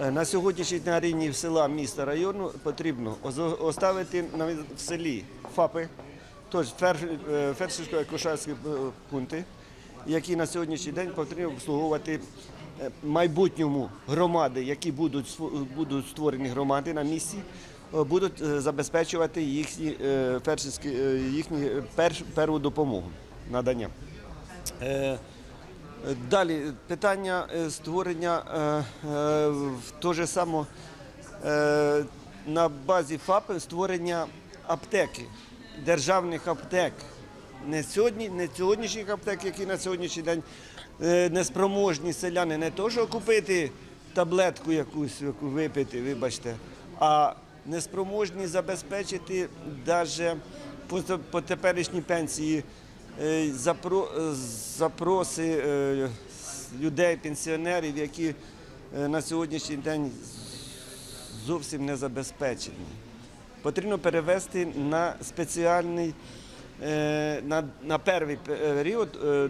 Е, На сьогоднішній на рівні села, міста, району потрібно оставити в селі ФАПи, тобто фер- е, фельдшерсько-акушерські е, пункти, які на сьогоднішній день потрібно обслуговувати майбутньому громади, які будуть будуть створені громади на місці, будуть забезпечувати їхні їхні перш- перву допомогу надання. Далі питання е, створення е, е, то же само на базі ФАП створення аптеки, державних аптек. Не сьогодні, не сьогоднішніх аптек, які на сьогоднішній день неспроможні селяни не то, що купити таблетку якусь яку випити, вибачте, а неспроможні забезпечити навіть по, теперішній пенсії запроси е, людей, пенсіонерів, які е, на сьогоднішній день зовсім не забезпечені. Потрібно перевести на спеціальний, е, на, на перший період е,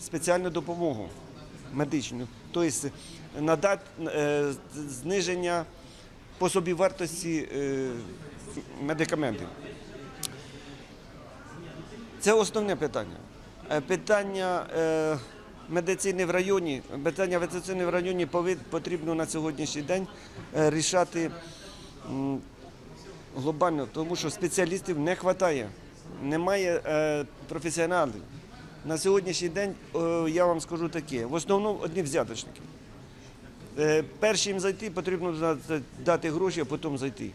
спеціальну допомогу медичну. Тобто надати е, зниження по собівартості е, медикаментів. Це основне питання. Е, Питання е, медицини в районі, питання медицини в районі потрібно на сьогоднішній день е, рішати глобально, тому що спеціалістів не вистачає, немає професіоналів. На сьогоднішній день я вам скажу таке: в основному одні взяточники. Перш їм зайти, потрібно дати- гроші, а потім зайти.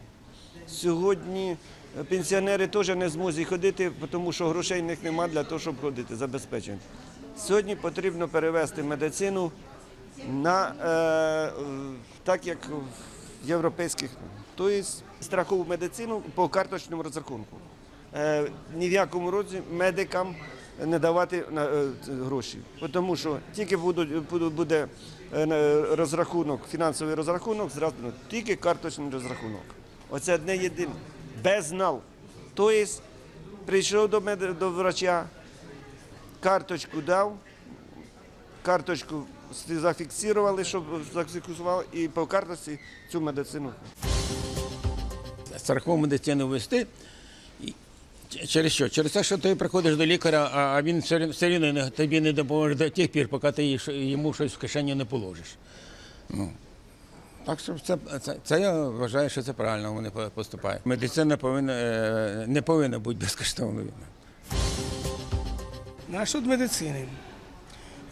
Сьогодні пенсіонери теж не зможуть ходити, тому що грошей в них немає для того, щоб ходити, забезпечення. Сьогодні потрібно перевести медицину на е, так, як в європейських, тобто страхову медицину по карточному розрахунку. Е, ні в якому разі медикам не давати е, гроші. Тому що тільки буде- е, розрахунок, фінансовий розрахунок, зразу тільки карточний розрахунок. Оце одне єдине. Без нал. Тобто прийшов до, мед, до врача, карточку дав, карточку зафіксували, щоб зафіксували, і по карточці цю медицину. страхову медицину вести. Через що? Через те, що ти приходиш до лікаря, а- він все, рі- рівно тобі не допоможе до тих пір, поки ти йому щось в кишеню не положиш. Ну. Так що це, це, це я вважаю, що це правильно вони поступають. Медицина повинна, е, не повинна бути безкоштовною. Насчет медицини.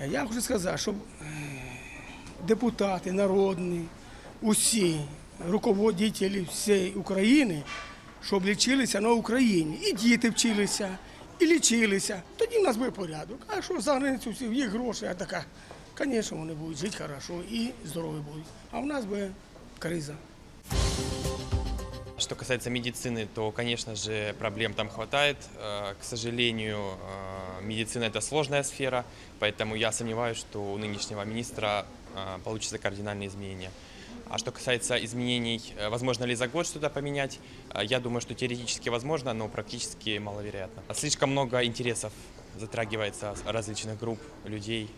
Я хочу сказати, щоб е, депутати народні, усі руководителі всієї України, щоб лічилися на Україні. І діти вчилися, і лічилися. Тоді в нас буде порядок. А що за границю всі, їх гроші, а така. Звісно, вони будуть жити хорошо і здорові будуть. А в нас буде криза. Что касается медицины, то, конечно же, проблем там хватает. Э, К сожалению, э, медицина – это сложная сфера, поэтому я сомневаюсь, что у нынешнего министра э, получится кардинальные изменения. А что касается изменений, э, возможно ли за год что-то поменять, э, я думаю, что теоретически возможно, но практически маловероятно. Слишком много интересов затрагивается с различных групп людей,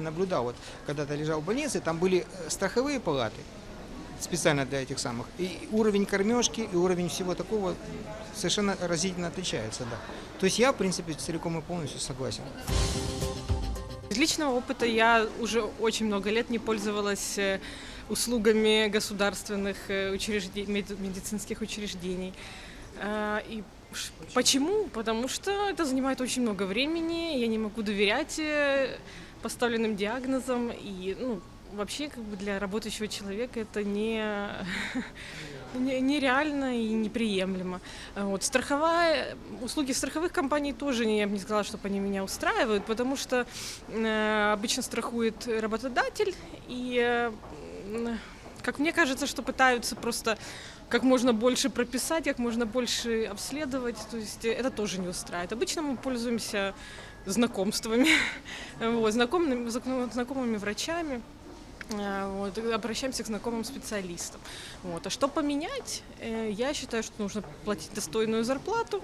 Наблюдал, вот когда-то лежал в больнице, там были э, страховые палаты специально для этих самых. И уровень кормежки, и уровень всего такого совершенно разительно отличается, да. То есть я, в принципе, целиком и полностью согласен. Из личного опыта я уже очень много лет не пользовалась э, услугами государственных э, учреждений, медицинских учреждений. И почему? Потому что это занимает очень много времени, я не могу доверять поставленным диагнозам, и ну, вообще как бы для работающего человека это не, не- нереально и неприемлемо. А Вот, страховая, услуги страховых компаний тоже не, я бы не сказала, чтобы они меня устраивают, потому что э, обычно страхует работодатель, и, э, м, как мне кажется, что пытаются просто как можно больше прописать, как можно больше обследовать, то есть э, это тоже не устраивает. Обычно мы пользуемся знакомствами, вот, знакомыми, знакомыми врачами, э, вот, и обращаемся к знакомым специалистам. Вот. А что поменять? Э, Я считаю, что нужно платить достойную зарплату,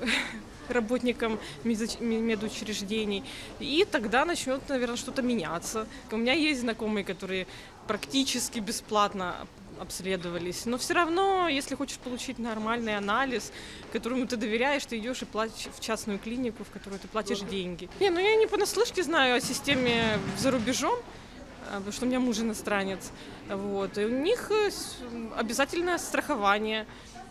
работникам медуч- ме- медучреждений. И тогда начнет, наверное, что-то меняться. У меня есть знакомые, которые практически бесплатно обследовались. Но все равно, если хочешь получить нормальный анализ, которому ты доверяешь, ты идешь и платишь в частную клинику, в которую ты платишь деньги. Не, ну я не понаслышке знаю о системе за рубежом, а, потому что у меня муж иностранец. Вот. И у них э, с- обязательное страхование.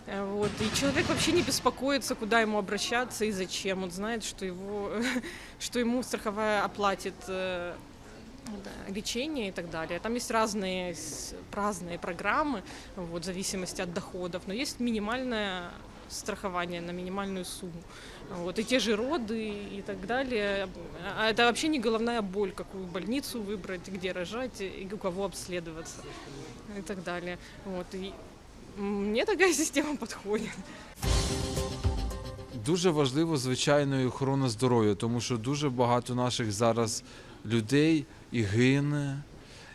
Э, Вот. И человек вообще не беспокоится, куда ему обращаться и зачем. Он знает, что, его, что ему страховая оплатит э, да, лечение и так далее. Там есть разные, с- разные программы вот, в зависимости от доходов, но есть минимальное страхование на минимальную сумму. Вот, и те же роды и так далее. А это вообще не головная боль, какую больницу выбрать, где рожать и у кого обследоваться и так далее. Вот, и мне такая система подходит. Дуже важливо, звичайно, і охорона здоров'я, тому що дуже багато наших зараз людей і гине,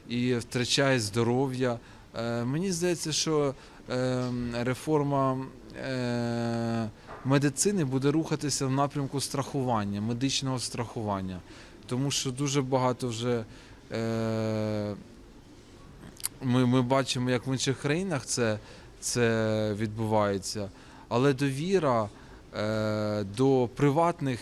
і втрачає здоров'я. Е, Мені здається, що е, реформа е, медицини буде рухатися в напрямку страхування, медичного страхування, тому що дуже багато вже. Ми, ми бачимо, як в інших країнах це, це відбувається. Але довіра е, до приватних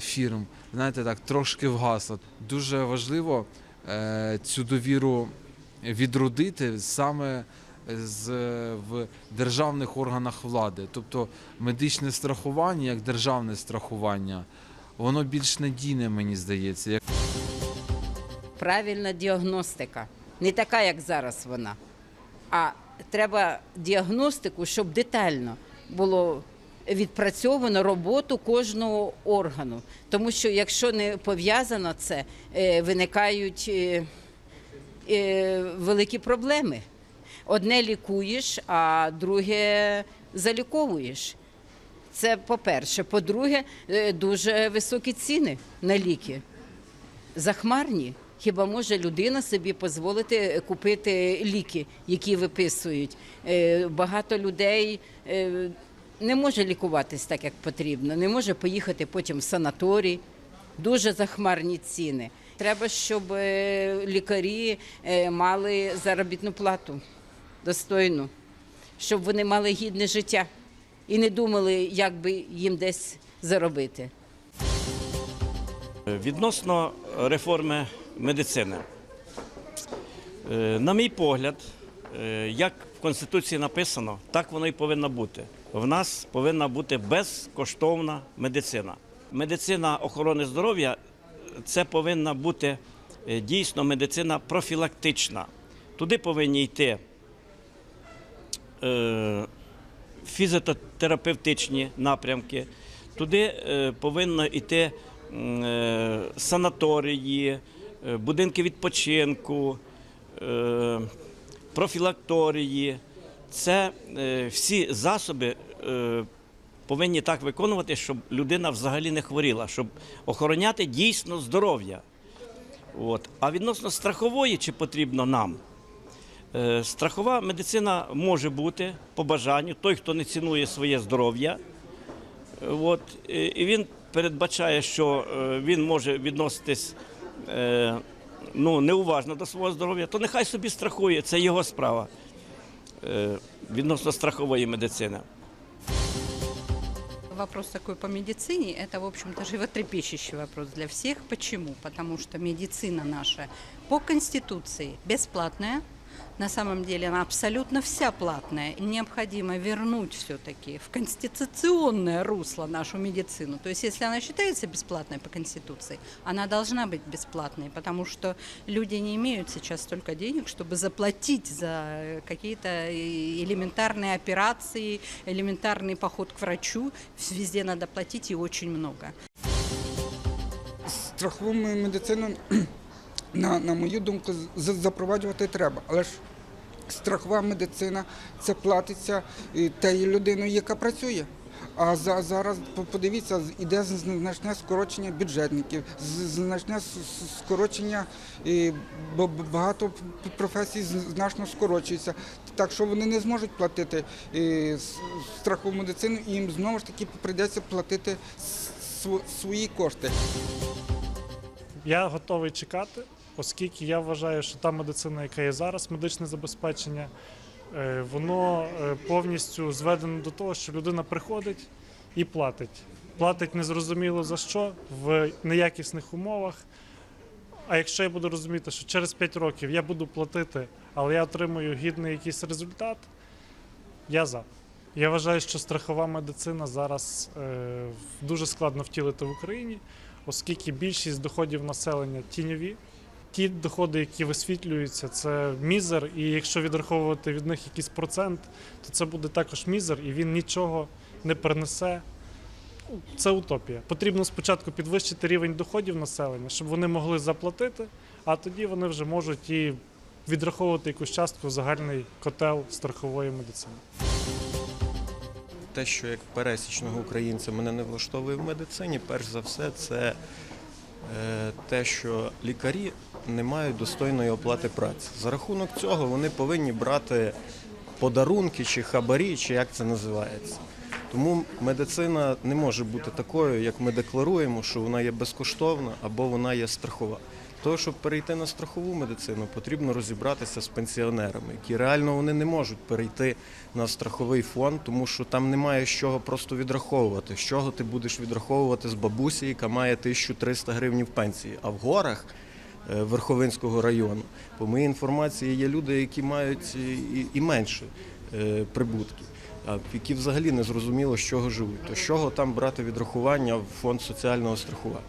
фірм, знаєте, так, трошки вгасла. Дуже важливо е, цю довіру відродити саме з, в державних органах влади. Тобто медичне страхування, як державне страхування, воно більш надійне, мені здається. правильна діагностика. Не така, як зараз вона. А треба діагностику, щоб детально було відпрацьовано роботу кожного органу. Тому що якщо не пов'язано це, е, виникають е, е, великі проблеми. Одне лікуєш, а друге заліковуєш. Це по-перше. По-друге, дуже високі ціни на ліки захмарні. Хіба може людина собі дозволити купити ліки, які виписують? Багато людей не може лікуватись так, як потрібно, не може поїхати потім в санаторій. Дуже захмарні ціни. Треба, щоб е, лікарі е, мали заробітну плату достойну, щоб вони мали гідне життя і не думали, як би їм десь заробити. Відносно реформи медицини, Е, на мій погляд, е, як в Конституції написано, так воно і повинно бути. В нас повинна бути безкоштовна медицина. Медицина охорони здоров'я це повинна бути е, дійсно медицина профілактична. Туди повинні йти е, фізіотерапевтичні напрямки, туди е, повинно йти санаторії, будинки відпочинку, профілакторії. Це е, всі засоби е, повинні так виконувати, щоб людина взагалі не хворіла, щоб охороняти дійсно здоров'я. От. А відносно страхової, чи потрібно нам? Е, Страхова медицина може бути по бажанню. Той, хто не цінує своє здоров'я, от, і він передбачає, що він може відноситись ну, неуважно до свого здоров'я, то нехай собі страхує, це його справа відносно страхової медицини. Вопрос такой по медицине, это, в общем-то, животрепещущий вопрос для всех. Почему? Потому что медицина наша по Конституции бесплатная, на самом деле она абсолютно вся платная. Необходимо вернуть все-таки в конституционное русло нашу медицину. То есть если она считается бесплатной по Конституции, она должна быть бесплатной, потому что люди не имеют сейчас столько денег, чтобы заплатить за какие-то элементарные операции, элементарный поход к врачу. Везде надо платить и очень много. страхову медицину, на, на мою думку, запроваджувати треба. Але ж страхова медицина це платиться тією людиною, яка працює. А за, зараз подивіться, іде значне скорочення бюджетників, значне скорочення, і багато професій значно скорочується. Так що вони не зможуть платити страхову медицину, і їм знову ж таки прийдеться платити свої кошти. Я готовий чекати, оскільки я вважаю, що та медицина, яка є зараз, медичне забезпечення, е, воно е, повністю зведено до того, що людина приходить і платить. Платить незрозуміло за що в неякісних умовах. А якщо я буду розуміти, що через 5 років я буду платити, але я отримую гідний якийсь результат, я за. Я вважаю, що страхова медицина зараз е, дуже складно втілити в Україні, оскільки більшість доходів населення тіньові. Ті доходи, які висвітлюються, це мізер, і якщо відраховувати від них якийсь процент, то це буде також мізер, і він нічого не принесе. Це утопія. Потрібно спочатку підвищити рівень доходів населення, щоб вони могли заплатити, а тоді вони вже можуть і відраховувати якусь частку в загальний котел страхової медицини. те, що як пересічного українця мене не влаштовує в медицині, перш за все, це е, те, що лікарі не мають достойної оплати праці. За рахунок цього вони повинні брати подарунки чи хабарі, чи як це називається. Тому медицина не може бути такою, як ми декларуємо, що вона є безкоштовна або вона є страхова. Того, щоб перейти на страхову медицину, потрібно розібратися з пенсіонерами, які реально вони не можуть перейти на страховий фонд, тому що там немає з чого просто відраховувати. З чого ти будеш відраховувати з бабусі, яка має 1300 гривень пенсії. А в горах Верховинського району, по моїй інформації, є люди, які мають і, і менше е, прибутки. Які взагалі не зрозуміло, з чого живуть, то з чого там брати відрахування в фонд соціального страхування.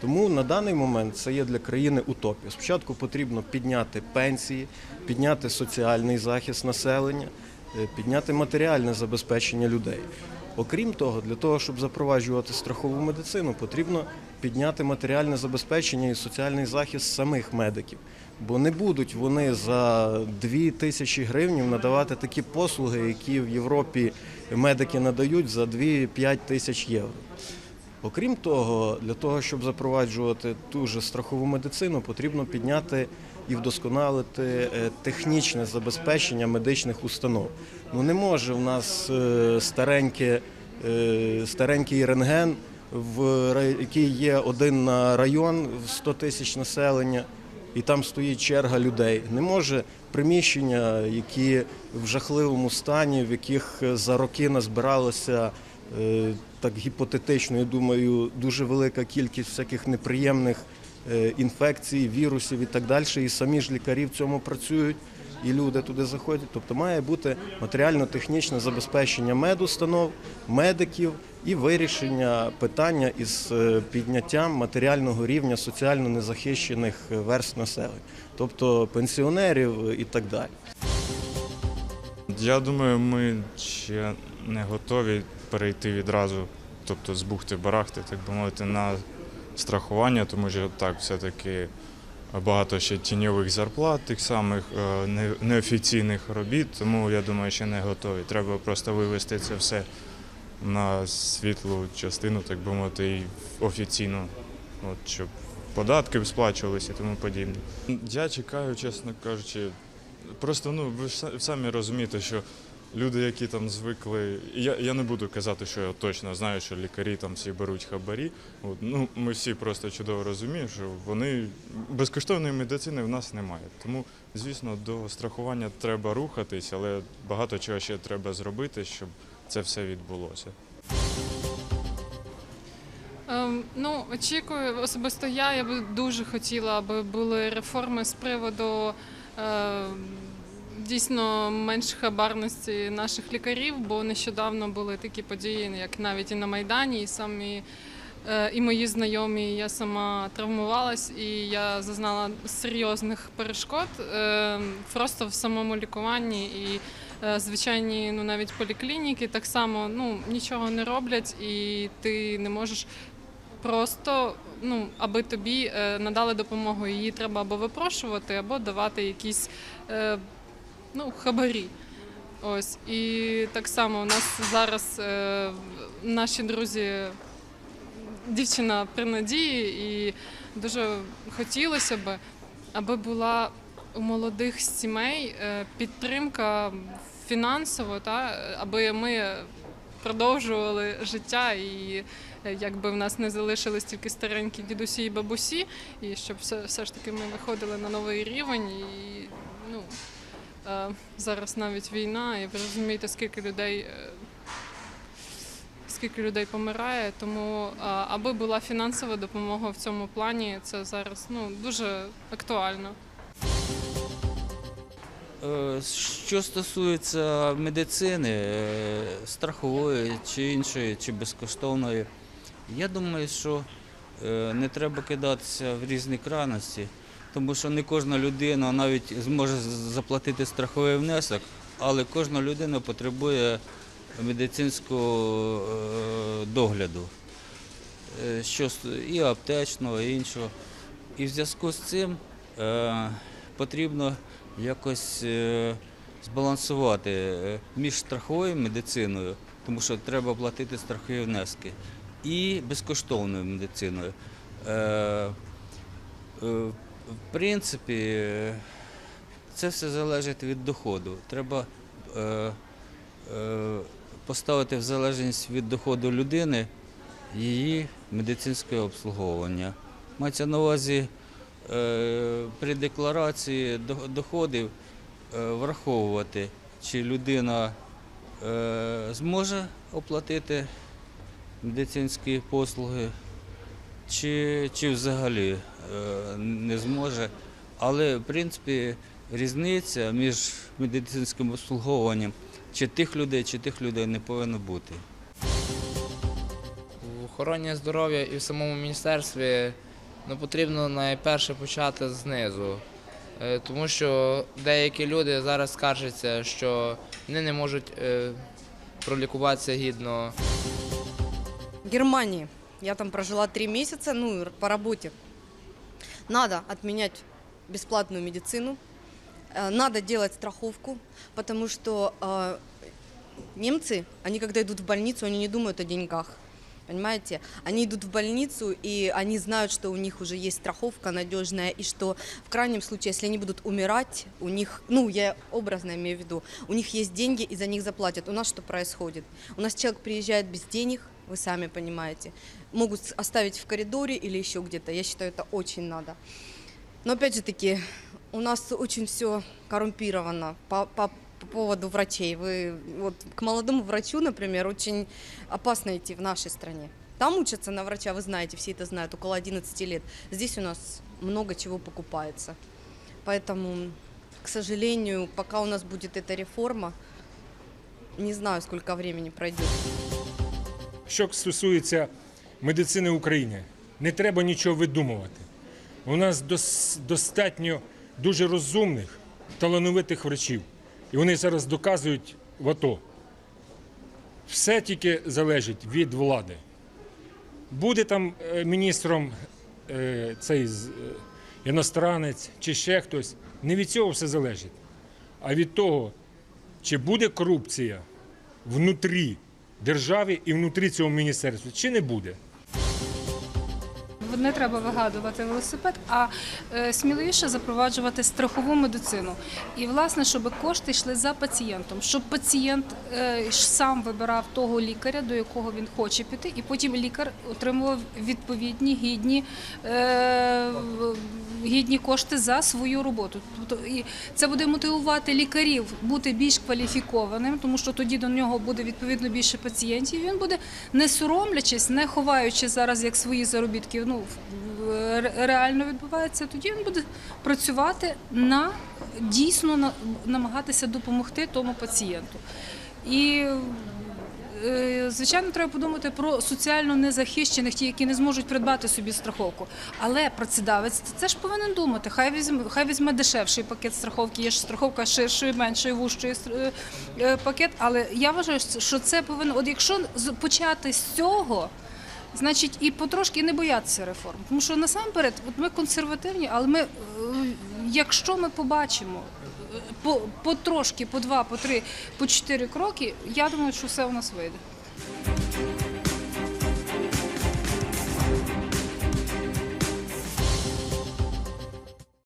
Тому на даний момент це є для країни утопія. Спочатку потрібно підняти пенсії, підняти соціальний захист населення, е, підняти матеріальне забезпечення людей. Окрім того, для того, щоб запроваджувати страхову медицину, потрібно підняти матеріальне забезпечення і соціальний захист самих медиків. Бо не будуть вони за 2 тисячі гривень надавати такі послуги, які в Європі медики надають за 2-5 тисяч євро. Окрім того, для того, щоб запроваджувати ту же страхову медицину, потрібно підняти і вдосконалити е, технічне забезпечення медичних установ. Ну не може в нас е, стареньке, е, старенький рентген, в який є один район в 100 тисяч населення, і там стоїть черга людей. Не може приміщення, які в жахливому стані, в яких е, за роки назбиралося е, так гіпотетично, я думаю, дуже велика кількість всяких неприємних е, інфекцій, вірусів і так далі. І самі ж лікарі в цьому працюють, і люди туди заходять. Тобто має бути матеріально-технічне забезпечення медустанов, медиків і вирішення питання із е, підняттям матеріального рівня соціально незахищених е, верств населення, тобто пенсіонерів е, і так далі. Я думаю, ми ще не готові перейти відразу, тобто з бухти барахти, так би мовити, на страхування, тому що так, все-таки багато ще тіньових зарплат, тих самих неофіційних робіт, тому я думаю, ще не готові. Треба просто вивести це все на світлу частину, так би мовити, і офіційно, от, щоб податки сплачувалися і тому подібне. Я чекаю, чесно кажучи, Просто ну ви ж самі розумієте, що люди, які там звикли, я, я не буду казати, що я точно знаю, що лікарі там всі беруть хабарі. От, ну, ми всі просто чудово розуміємо, що вони безкоштовної медицини в нас немає. Тому, звісно, до страхування треба рухатись, але багато чого ще треба зробити, щоб це все відбулося. Ем, ну, очікую, особисто я, я би дуже хотіла, аби були реформи з приводу е, дійсно менш хабарності наших лікарів, бо нещодавно були такі події, як навіть і на Майдані, і самі. е, І мої знайомі, я сама травмувалась, і я зазнала серйозних перешкод е, просто в самому лікуванні. І звичайні, ну навіть поліклініки так само ну нічого не роблять, і ти не можеш просто, ну, аби тобі е, надали допомогу, її треба або випрошувати, або давати якісь е, ну, хабарі. Ось і так само у нас зараз е, наші друзі, дівчина при надії, і дуже хотілося б, аби була у молодих сімей е, підтримка фінансово, та аби ми продовжували життя і е, якби в нас не залишились тільки старенькі дідусі і бабусі, і щоб все, все ж таки ми виходили на новий рівень і ну. Е, Зараз навіть війна, і ви розумієте, скільки людей, скільки людей помирає. Тому аби була фінансова допомога в цьому плані, це зараз ну, дуже актуально. Е, Що стосується медицини, е, страхової чи іншої, чи безкоштовної, я думаю, що е, не треба кидатися в різні крайності, тому що не кожна людина навіть зможе заплатити страховий внесок, але кожна людина потребує медицинського догляду, і аптечного, і іншого. І в зв'язку з цим потрібно якось е, збалансувати е, між страховою медициною, тому що треба платити страхові внески, і безкоштовною медициною. Е, В принципі, це все залежить від доходу. Треба поставити в залежність від доходу людини її медицинське обслуговування. Мається на увазі при декларації доходів е, враховувати, чи людина е, зможе оплатити медицинські послуги, чи, чи взагалі е, не зможе. Але, в принципі, різниця між медицинським обслуговуванням чи тих людей, чи тих людей не повинно бути. В охороні здоров'я і в самому міністерстві ну, потрібно найперше почати знизу. Е, Тому що деякі люди зараз скаржаться, що вони не можуть е, пролікуватися гідно. Германии. Я там прожила три месяца, ну, р- по работе. Надо отменять бесплатную медицину, э, надо делать страховку, потому что э, немцы, они когда идут в больницу, они не думают о деньгах. Понимаете? Они идут в больницу, и они знают, что у них уже есть страховка надежная, и что в крайнем случае, если они будут умирать, у них, ну, я образно имею в виду, у них есть деньги, и за них заплатят. У нас что происходит? У нас человек приезжает без денег, вы сами понимаете, могут оставить в коридоре или еще где-то. Я считаю, это очень надо. Но опять же таки, у нас очень все коррумпировано по, по- по поводу врачей. Вы вот к молодому врачу, например, очень опасно идти в нашей стране. Там учатся на врача, вы знаете, все это знают, около 11 лет. Здесь у нас много чего покупается. Поэтому, к сожалению, пока у нас будет эта реформа, не знаю, сколько времени пройдет. Що стосується медицини України, не треба нічого видумувати. У нас дос- достатньо дуже розумних, талановитих врачів. І вони зараз доказують в АТО. Все тільки залежить від влади. Буде там е, міністром е, цей е, іностранець чи ще хтось. Не від цього все залежить, а від того, чи буде корупція внутрі держави і внутрі цього міністерства, чи не буде. Не треба вигадувати велосипед, а е, сміливіше запроваджувати страхову медицину. І власне, щоб кошти йшли за пацієнтом, щоб пацієнт е, сам вибирав того лікаря, до якого він хоче піти, і потім лікар отримував відповідні гідні, е, гідні кошти за свою роботу. Тобто і це буде мотивувати лікарів бути більш кваліфікованим, тому що тоді до нього буде відповідно більше пацієнтів. Він буде не соромлячись, не ховаючи зараз як свої заробітки. Ну реально відбувається. Тоді він буде працювати на дійсно на, намагатися допомогти тому пацієнту. І Звичайно, треба подумати про соціально незахищених, ті, які не зможуть придбати собі страховку. Але працедавець це ж повинен думати. Хай візьме, хай візьме дешевший пакет страховки. Є ж страховка ширшої, меншої, вужчої стр- е, пакет. Але я вважаю, що це повинно. От якщо почати з цього. Значить, і потрошки не боятися реформ. Тому що насамперед, от ми консервативні, але ми, е, якщо ми побачимо е, по, по трошки, по два, по три, по чотири кроки, я думаю, що все у нас вийде.